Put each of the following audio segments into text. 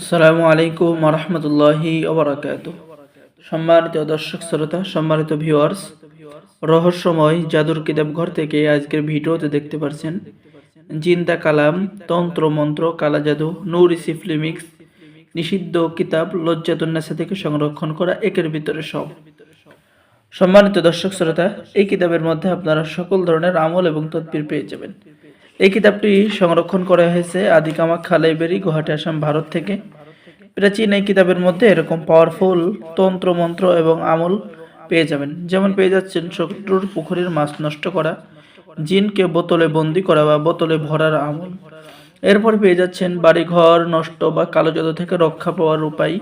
আসসালামু আলাইকুম রহমতুল্লাহি ওবরাকাত সম্মানিত দর্শক শ্রোতা, সম্মানিত ভিউয়ার্স রহস্যময় জাদুর কিতাব ঘর থেকে আজকের ভিডিওতে দেখতে পারছেন জিন্দা কালাম তন্ত্র মন্ত্র কালা জাদু নৌরি সিফলিমিক্স নিষিদ্ধ কিতাব, লজ্জাতুন্নাসা থেকে সংরক্ষণ করা একের ভিতরে সব। সম্মানিত দর্শক শ্রোতা, এই কিতাবের মধ্যে আপনারা সকল ধরনের আমল এবং তদবির পেয়ে যাবেন। এই কিতাবটি সংরক্ষণ করা হয়েছে আদি কামাখ্যা লাইব্রেরি গুয়াহাটি, আসাম, ভারত থেকে। প্রাচীন এই কিতাবের মধ্যে এরকম পাওয়ারফুল তন্ত্র মন্ত্র এবং আমল পেয়ে যাবেন। যেমন পেয়ে যাচ্ছেন শত্রুর পুকুরের মাছ নষ্ট করা, জিনকে বোতলে বন্দি করা বা বোতলে ভরার আমল। এরপর পেয়ে যাচ্ছেন বাড়িঘর নষ্ট বা কালো জাদু থেকে রক্ষা পাওয়ার উপায়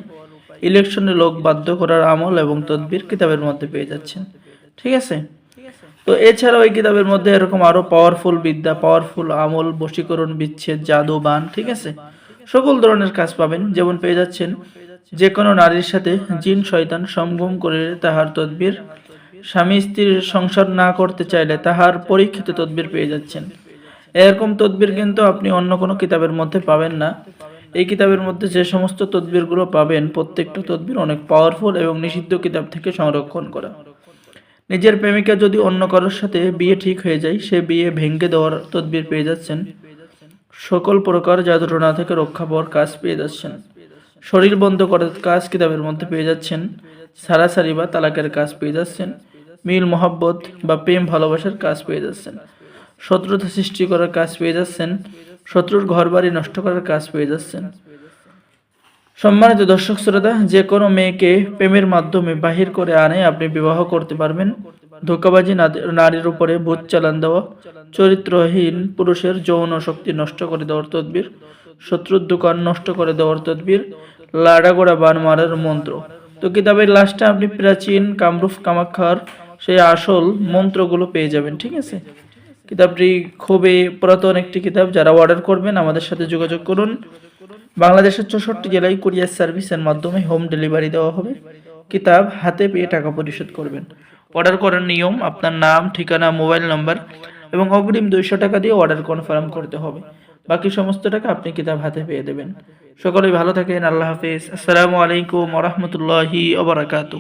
ইলেকশনে লোক বাধ্য করার আমল এবং তদবির কিতাবের মধ্যে পেয়ে যাচ্ছেন। ঠিক আছে? তো এছাড়াও এই কিতাবের মধ্যে এরকম আরও পাওয়ারফুল বিদ্যা পাওয়ারফুল আমল, বশীকরণ, বিচ্ছেদ জাদু বান ঠিক আছে? সকল ধরনের কাজ পাবেন। যেমন পেয়ে যাচ্ছেন যে কোনো নারীর সাথে জিন, শয়তান সম্ভম করে তাহার তদবির। স্বামী স্ত্রীর সংসার না করতে চাইলে তাহার পরীক্ষিত তদবির পেয়ে যাচ্ছেন। এরকম তদবির কিন্তু আপনি অন্য কোনো কিতাবের মধ্যে পাবেন না। এই কিতাবের মধ্যে যে সমস্ত তদবিরগুলো পাবেন, প্রত্যেকটা তদবির অনেক পাওয়ারফুল এবং নিষিদ্ধ কিতাব থেকে সংরক্ষণ করা। নিজের প্রেমিকা যদি অন্য কারোর সাথে বিয়ে ঠিক হয়ে যায়, সে বিয়ে ভেঙে দেওয়ার তদবির পেয়ে যাচ্ছেন। সকল প্রকার জাদুটনা থেকে রক্ষা পাওয়ার কাজ পেয়ে যাচ্ছেন। শরীর বন্ধ করার কাজ কিতাবের মধ্যে পেয়ে যাচ্ছেন। সারাসারি বা তালাকের কাজ পেয়ে যাচ্ছেন। মিল, মোহাব্বত বা প্রেম, ভালোবাসার কাজ পেয়ে যাচ্ছেন। শত্রুতা সৃষ্টি করার কাজ পেয়ে যাচ্ছেন। শত্রুর ঘর বাড়ি নষ্ট করার কাজ পেয়ে যাচ্ছেন। সম্মানিত দর্শক শ্রোতা, যে কোনো মেয়েকে প্রেমের মাধ্যমে বাহির করে আনে, আপনি বিবাহ করতে পারবেন। ধোকাবাজি নারীর উপরে ভূত চালান দেওয়া, চরিত্রহীন পুরুষের যৌন শক্তি নষ্ট করে দেওয়ার তদবির, শত্রুর দোকান নষ্ট করে দেওয়ার তদবির, লাড়াগোড়া বান মারার মন্ত্র। তো কিতাবের লাস্টে আপনি প্রাচীন কামরূপ কামাখ্যার সেই আসল মন্ত্রগুলো পেয়ে যাবেন, ঠিক আছে? কিতাবটি খুবই পুরাতন একটি কিতাব, যারা অর্ডার করবেন আমাদের সাথে যোগাযোগ করুন। বাংলাদেশের চৌষট্টি জেলায় কুরিয়ার সার্ভিসের মাধ্যমে হোম ডেলিভারি দেওয়া হবে। কিতাব হাতে পেয়ে টাকা পরিশোধ করবেন। অর্ডার করার নিয়ম, আপনার নাম, ঠিকানা, মোবাইল নাম্বার এবং অগ্রিম দুইশো টাকা দিয়ে অর্ডার কনফার্ম করতে হবে। বাকি সমস্ত টাকা আপনি কিতাব হাতে পেয়ে দেবেন। সকলেই ভালো থাকেন, আল্লাহ হাফিজ। আসসালামু আলাইকুম রহমতুল্লাহি ওবরাকাতু